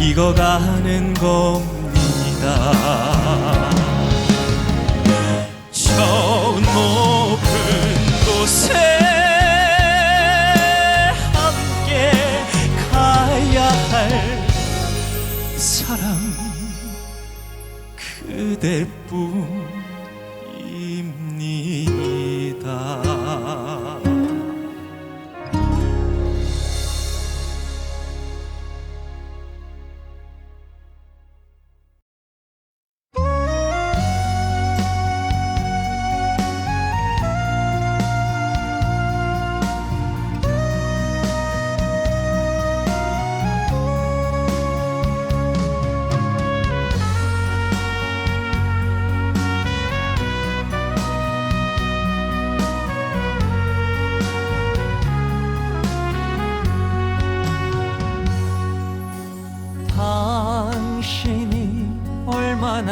익어가는 겁니다 저 높은 곳에 함께 가야 할 사랑 그대뿐입니다.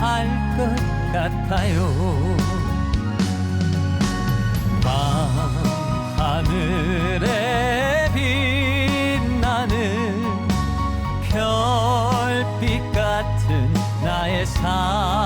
알 것 같아요. 밤 하늘에 빛나는 별빛 같은 나의 사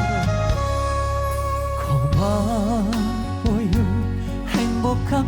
고마워요 행복합